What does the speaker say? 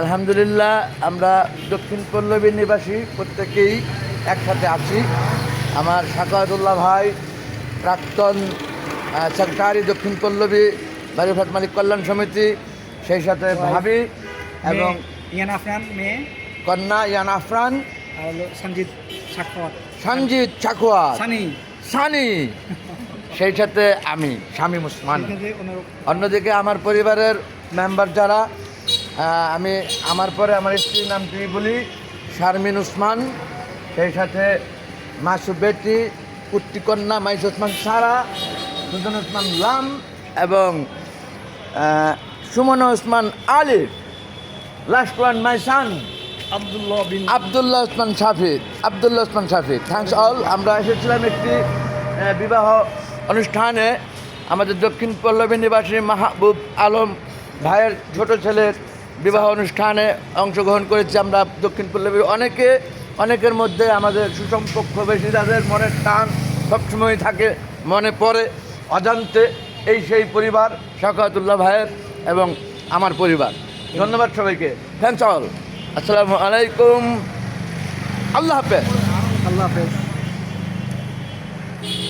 আলহামদুলিল্লাহ আমরা দক্ষিণ পল্লবী নিবাসী প্রত্যেকেই একসাথে আছি। আমার সাকাতুল্লাহ ভাই প্রাক্তন সেক্রেটারি দক্ষিণ পল্লবী বাড়িঘাট মালিক কল্যাণ সমিতি সেই সাথে ভাবি এবং ইয়ান আফরান মেয়ে কন্যা ইয়ান আফরান। সঞ্জিত সাক্ষর সঞ্জিত চাকুয়া সানি। সানি। সেই সাথে আমি স্বামী ওনার অন্যদিকে আমার পরিবারের মেম্বার যারা আমি আমার পরে আমার স্ত্রীর নামটি বলি শারমিন উসমান সেই সাথে মাসু বেটি কুট্টিকন্যা মাইস উসমান সারা সুজন উসমান লাম এবং Suman Usman Alif last one my son Abdullah Osman Shafiq Abdullah Osman Shafiq thanks all আমরা এসেছিলাম একটি বিবাহ অনুষ্ঠানে। আমাদের দক্ষিণ পল্লবী নিবাসী মাহবুব আলম ভাইয়ের ছোট ছেলের বিবাহ অনুষ্ঠানে অংশগ্রহণ করেছি আমরা দক্ষিণ পল্লবীর অনেকে, অনেকের মধ্যে আমাদের সুসম্পক্ষ বেশি তাদের মনের টান সবসময় থাকে, মনে পড়ে, অজান্তে এই সেই পরিবার, শকাতুল্লাহ ভাইয়ের এবং আমার পরিবার। ধন্যবাদ সবাইকে। থ্যাংকস অল আসসালামু আলাইকুম। আল্লাহ হাফেজ। আল্লাহ হাফেজ।